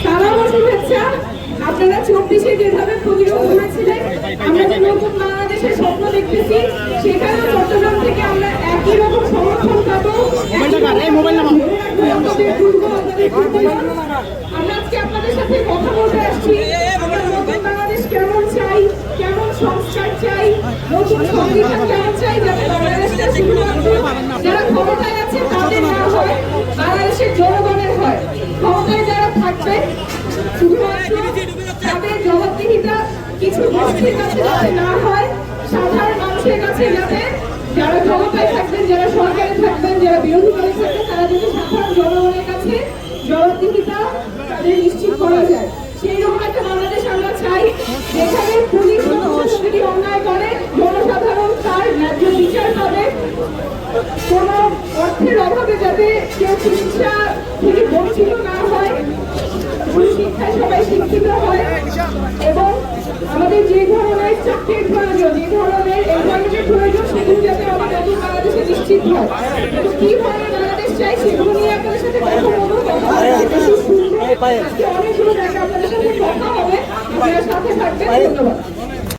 সালাম ও শুভেচ্ছা আপনারা চব্বিশে যেভাবে প্রতিরোধ করেছিলেন আমরা যে নতুন বাংলাদেশের স্বপ্ন দেখতেছি সেখানেও চট্টগ্রাম থেকে আমরা একই রকম সমর্থন পাবো। আমরা আজকে আপনাদের সাথে কথা বলতে আসছি আমরা নতুন বাংলাদেশ কেমন চাই কেমন সংস্কার চাই নতুন সংবিধান চাই শুধুমাত্র তাদের জবাবদিহিতা কিছু গোষ্ঠীর কাছে যাতে না হয়, সাধারণ মানুষের কাছে যাতে যারা ক্ষমতায় থাকবেন, যারা সরকারে থাকবেন, যারা বিরোধী দলে তারা যদি সাধারণ জনগণের কাছে জবাবদিহিতা নিশ্চিত করা যায়। সেই রকম একটা বাংলাদেশ আমরা চাই, যেখানে পুলিশ যদি অন্যায় করে, জনসাধারণ তার ন্যায্য বিচার পাবে। কোনো অর্থের অভাবে যাতে কেউ চিকিৎসা থেকে বঞ্চিত সবাই শিক্ষিত হয়। এবং আমাদের যে ধরনের চাকরির প্রয়োজন, যে ধরনের এমপ্লয়মেন্টের প্রয়োজন, সেগুলো যাতে আমাদের নতুন বাংলাদেশে নিশ্চিত হয়। তো কি ধরনের বাংলাদেশ চাই সেগুলো নিয়ে আপনাদের সাথে কথা বলব। অনেকগুলো জায়গা আপনাদের সাথে কথা হবে। সাথে থাকবেন। ধন্যবাদ।